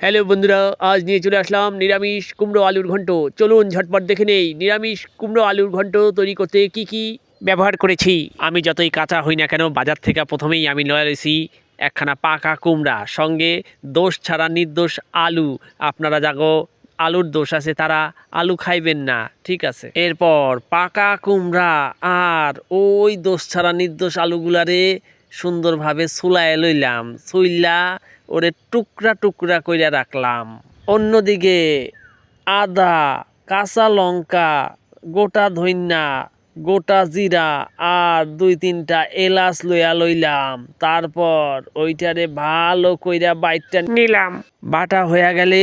Hello বন্ধুরা, আজ নিয়ে চলে আসলাম নিরামিষ কুমড়ো আলুর ঘন্ট। চলুন ঝটপট দেখে নেই, নিরামিষ কুমড়ো আলুর ঘন্ট তৈরি করতে কি কি ব্যবহার করেছি? আমি যতই কাঁচা হই না কেন, বাজার থেকে প্রথমেই আমি লয়েছি একখানা পাকা কুমড়া, সঙ্গে দোষ ছাড়া নির্দোষ আলু। আপনারা যাগো আলুর দোষ আছে, তারা আলু খাইবেন না, ঠিক আছে? এরপর পাকা কুমড়া, আর ওই দোষ ছাড়া নির্দোষ আলুগুলারে সুন্দরভাবে সুলায় লইলাম। সুইলা ওরে টুকরা টুকরা কইরা রাখলাম। অন্যদিকে আদা, কাঁচা লঙ্কা, গোটা ধইন্যা, গোটা জিরা আর দুই তিনটা এলাচ লইয়া লইলাম। তারপর ওইটারে ভালো কইরা বাইটটা নিলাম। বাটা হইয়া গেলে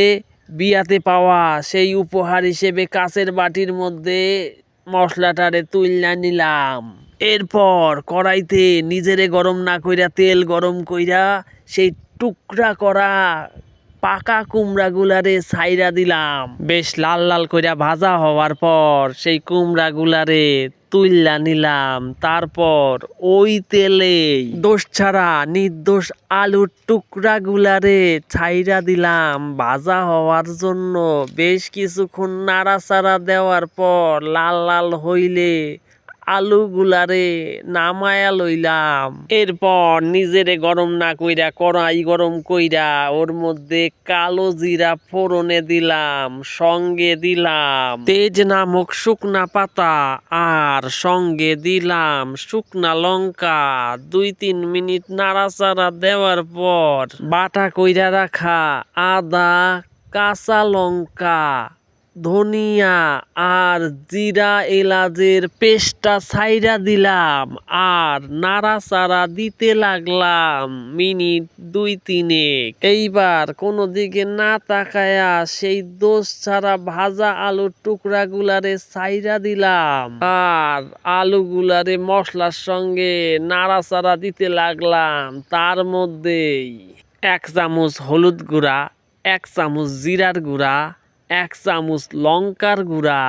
বিয়াতে পাওয়া সেই উপহার হিসেবে কাঁচের বাটির মধ্যে মশলাটারে তুইলা নিলাম। এরপর কড়াইতে নিজেরে গরম না কইরা তেল গরম কইরা সেই টুকরা করা পাকা কুমড়াগুলারে ছাইরা দিলাম। বেশ লাল লাল কইরা ভাজা হওয়ার পর সেই কুমড়াগুলারে তুইলা নিলাম। তারপর ওই তেলে দোষ ছাড়া নির্দোষ আলুর টুকরাগুলারে ছাইরা দিলাম। ভাজা হওয়ার জন্য বেশ কিছুক্ষণ নাড়াচাড়া দেওয়ার পর লাল লাল হইলে আলুগুলারে নামায়া লইলাম। এরপর নিজেরে গরম না কইরা, কড়াই গরম কইরা ওর মধ্যে কালো জিরা ফোড়নে দিলাম, সঙ্গে দিলাম তেজ নামক শুকনা পাতা আর সঙ্গে দিলাম শুকনা লঙ্কা। দুই তিন মিনিট নাড়াচাড়া দেওয়ার পর বাটা কইরা রাখা আদা, কাঁচা লঙ্কা ধনিয়া আর জিরা এলাচের পেস্টটা ছাইরা দিলাম আর নাড়াচাড়া দিতে লাগলাম মিনিট দুই তিনেক। এইবার কোনো দিকে না তাকায়া সেই দোষ ছাড়া ভাজা আলুর টুকরাগুলারে ছাইরা দিলাম আর আলুগুলারে মশলার সঙ্গে নাড়াচাড়া দিতে লাগলাম তার মধ্যেই এক চামচ হলুদ গুঁড়া, এক চামচ জিরার গুঁড়া এক চামচ লঙ্কার গুঁড়া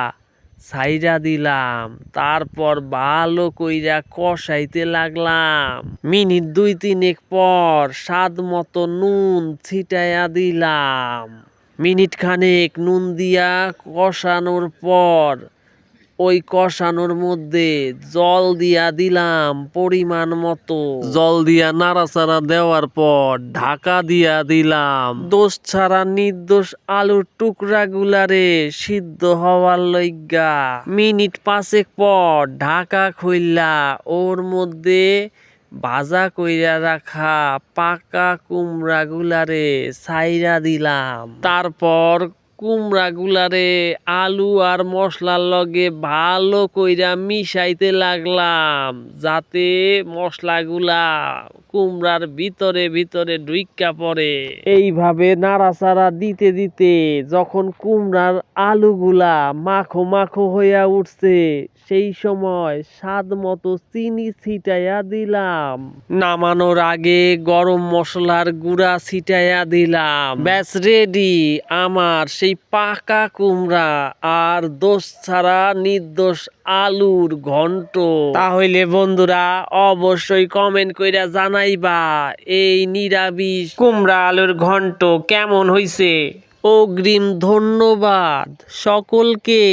সাইরা দিলাম। তারপর ভালো কইরা কষাইতে লাগলাম। মিনিট দুই তিনেক পর স্বাদ মতো নুন ছিটাইয়া দিলাম। মিনিট খানেক নুন দিয়া কষানোর পর ওই কষানোর মধ্যে জল দিয়া দিলাম পরিমাণ মতো। জল দিয়া নাড়াচাড়া দেওয়ার পর ঢাকা দিয়া দিলাম। দোষ ছাড়া নির্দোষ আলুর টুকরা গুলারে সিদ্ধ হওয়ার লইগা। মিনিট পাঁচেক পর ঢাকা খুললা ওর মধ্যে ভাজা কইরা রাখা পাকা কুমড়া গুলারে ছাইরা দিলাম। তারপর কুমড়া গুলারে, আলু আর মশলার লগে ভালো কইরা মিশাইতে লাগলাম, যাতে মশলাগুলা কুমড়ার ভিতরে ভিতরে ঢুইকা পড়ে। এইভাবে নাড়াচাড়া দিতে দিতে যখন কুমড়ার আলুগুলা মাখো মাখো হইয়া উঠছে, সেই সময় স্বাদ মতো চিনি ছিটাইয়া দিলাম। নামানোর আগে গরম মশলার গুঁড়া ছিটাইয়া দিলাম। ব্যাস রেডি আমার সেই পাকা কুমড়া আর দোষ ছাড়া নির্দোষ আলুর ঘন্ট। তাহলে বন্ধুরা অবশ্যই কমেন্ট কইরা জানাইবা, এই নিরামিষ কুমড়া আলুর ঘন্ট কেমন হইছে? অগ্রিম ধন্যবাদ সকলকে।